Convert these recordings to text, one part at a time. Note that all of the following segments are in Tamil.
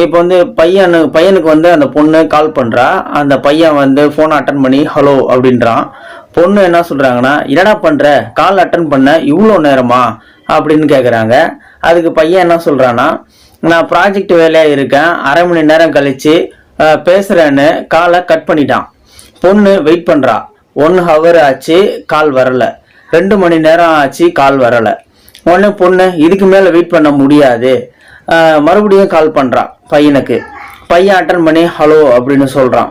இப்போ வந்து பையனு பையனுக்கு வந்து அந்த பொண்ணு கால் பண்ணுறா அந்த பையன் வந்து ஃபோனை அட்டன் பண்ணி ஹலோ அப்படின்றான். பொண்ணு என்ன சொல்கிறாங்கன்னா என்னடா பண்ணுற கால் அட்டன் பண்ண இவ்வளோ நேரமா? அப்படின்னு கேட்குறாங்க அதுக்கு பையன் என்ன சொல்கிறான்னா நான் ப்ராஜெக்ட் வேலையாக இருக்கேன். அரை மணி நேரம் கழித்து பேசுகிறேன்னு காலை கட் பண்ணிட்டான். பொண்ணு வெயிட் பண்ணுறா ஒன் ஹவர் ஆச்சு கால் வரலை. ரெண்டு மணி நேரம் ஆச்சு கால் வரலை. உடனே பொண்ணு இதுக்கு மேலே வெயிட் பண்ண முடியாது. மறுபடியும் கால் பண்ணுறான் பையனுக்கு. பையன் அட்டன் பண்ணி ஹலோ அப்படின்னு சொல்கிறான்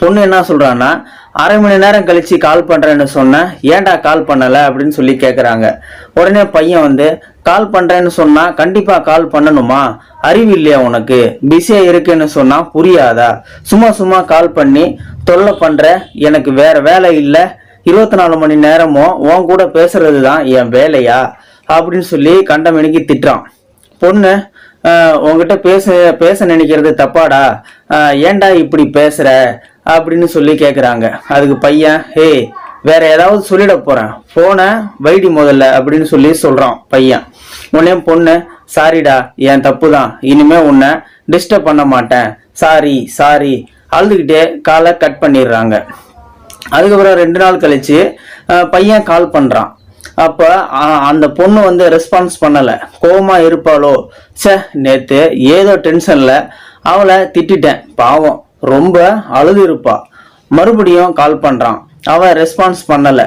பொண்ணு என்ன சொல்கிறான்னா அரை மணி நேரம் கழித்து கால் பண்ணுறேன்னு சொன்னேன் ஏன்டா கால் பண்ணலை? அப்படின்னு சொல்லி கேட்குறாங்க உடனே பையன் வந்து கால் பண்ணுறேன்னு சொன்னால் கண்டிப்பாக கால் பண்ணணுமா? அறிவு இல்லையா உனக்கு? பிஸியாக இருக்குன்னு சொன்னால் புரியாதா? சும்மா சும்மா கால் பண்ணி தொல்லை பண்ணுற எனக்கு வேற வேலை இல்லை. இருபத்தி நாலு மணி நேரமும் உன் கூட பேசுறது தான் என் வேலையா? அப்படின்னு சொல்லி கண்டமணிக்கு திட்டுறான். பொண்ணு உங்ககிட்ட உன்கிட்ட பேச பேச நினைக்கிறது தப்பாடா? ஏன்டா இப்படி பேசுற? அப்படின்னு சொல்லி கேட்குறாங்க அதுக்கு பையன் ஹே வேற ஏதாவது சொல்லிட போறேன். போன வைடி முதல்ல அப்படின்னு சொல்லி சொல்றான் பையன். உடனே பொண்ணு சாரிடா என் தப்பு தான் இனிமே உன்னை டிஸ்டர்ப் பண்ண மாட்டேன். சாரி சாரி அழுதுகிட்டே காலை கட் பண்ணிடுறாங்க. அதுக்கப்புறம் ரெண்டு நாள் கழிச்சு பையன் கால் பண்றான். அப்ப அந்த பொண்ணு வந்து ரெஸ்பான்ஸ் பண்ணல. கோவமா இருப்பாளோ? சே நேத்து ஏதோ டென்ஷன்ல அவளை திட்டிட்டேன். பாவம் ரொம்ப அழுது இருப்பா மறுபடியும் கால் பண்றான். அவன் ரெஸ்பான்ஸ் பண்ணல.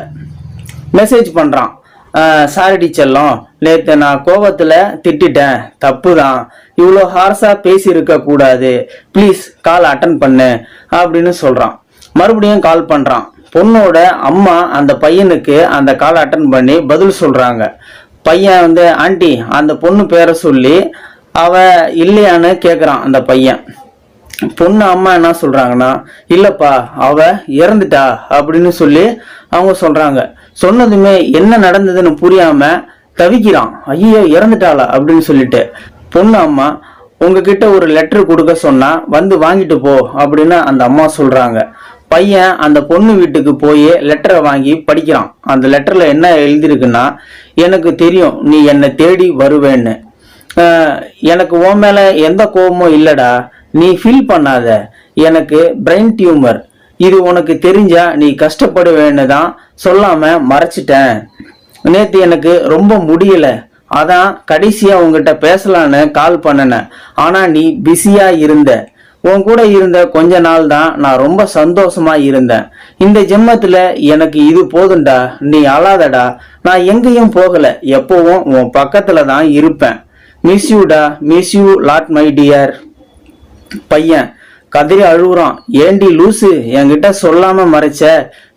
மெசேஜ் பண்றான். சாரிடி செல்லம் நேத்து நான் கோபத்தில் திட்டிட்டேன். தப்பு தான் இவ்வளோ ஹார்ஸா பேசி இருக்க கூடாது. ப்ளீஸ் கால் அட்டன் பண்ணு. அப்படின்னு சொல்றான். மறுபடியும் கால் பண்றான். பொண்ணோட அம்மா அந்த பையனுக்கு அந்த கால் அட்டன் பண்ணி பதில் சொல்றாங்க. பையன் வந்து ஆண்டி அந்த பொண்ணு பேரை சொல்லி அவ இல்லையான்னு கேக்குறான் அந்த பையன். பொண்ணு அம்மா என்ன சொல்றாங்கன்னா இல்லப்பா அவ இறந்துட்டா அப்படின்னு சொல்லி அவங்க சொல்றாங்க. சொன்னதுமே என்ன நடந்ததுன்னு புரியாம தவிக்கிறான். ஐயோ இறந்துட்டாளா? அப்படின்னு சொல்லிட்டு. பொண்ணு அம்மா உங்ககிட்ட ஒரு லெட்டர் கொடுக்க சொன்னா வந்து வாங்கிட்டு போ அப்படின்னு அந்த அம்மா சொல்றாங்க. பையன் அந்த பொண்ணு வீட்டுக்கு போய் லெட்டரை வாங்கி படிக்கிறான். அந்த லெட்டரில் என்ன எழுதியிருக்குன்னா எனக்கு தெரியும் நீ என்னை தேடி வருவேன்னு. எனக்கு உன் மேலே எந்த கோபமும் இல்லைடா. நீ ஃபீல் பண்ணாத. எனக்கு பிரெயின் டியூமர் இது உனக்கு தெரிஞ்சா நீ கஷ்டப்படுவேன்னு தான் சொல்லாமல் மறைச்சிட்டேன். நேற்று எனக்கு ரொம்ப முடியலை. அதான் கடைசியாக உங்ககிட்ட பேசலான்னு கால் பண்ணினேன். ஆனால் நீ பிஸியாக இருந்த. உன் கூட இருந்த கொஞ்ச நாள் தான் நான் ரொம்ப சந்தோஷமா இருந்தேன். இந்த ஜென்மத்துல எனக்கு இது போதும்டா நீ அழாதடா. நான் எங்கேயும் போகல எப்பவும் உன் பக்கத்துல தான் இருப்பேன். Miss யூடா miss you lot my dear பையன் கதறி அழுகுறான். ஏண்டி லூசு என்கிட்ட சொல்லாம மறைச்ச?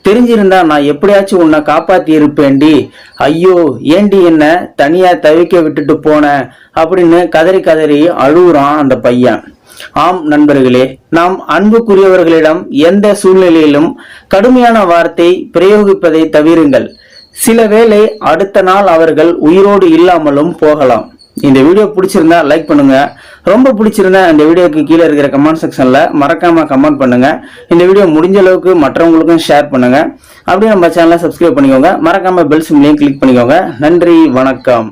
தெரிஞ்சிருந்தா நான் எப்படியாச்சும் உன்னை காப்பாத்தி இருப்பேன்டி. ஐயோ ஏண்டி என்ன தனியா தவிக்க விட்டுட்டு போன? அப்படின்னு கதறி கதறி அழுகுறான் அந்த பையன். ஆம் நண்பர்களே நாம் அன்புக்குரியவர்களிடம் எந்த சூழ்நிலையிலும் கடுமையான வார்த்தை பிரயோகிப்பதை தவிருங்கள். சில வேளை அடுத்த நாள் அவர்கள் உயிரோடு இல்லாமலும் போகலாம். இந்த வீடியோ பிடிச்சிருந்தா லைக் பண்ணுங்க. ரொம்ப பிடிச்சிருந்தா இந்த வீடியோக்கு கீழே இருக்கிற கமெண்ட் செக்ஷன்ல மறக்காம கமெண்ட் பண்ணுங்க. இந்த வீடியோ முடிஞ்ச அளவுக்கு மற்றவங்களுக்கும் ஷேர் பண்ணுங்க. அப்படியே நம்ம சேனலை சப்ஸ்கிரைப் பண்ணிக்கோங்க. மறக்காம பெல் சிம்லையும் கிளிக் பண்ணிக்கோங்க. நன்றி வணக்கம்.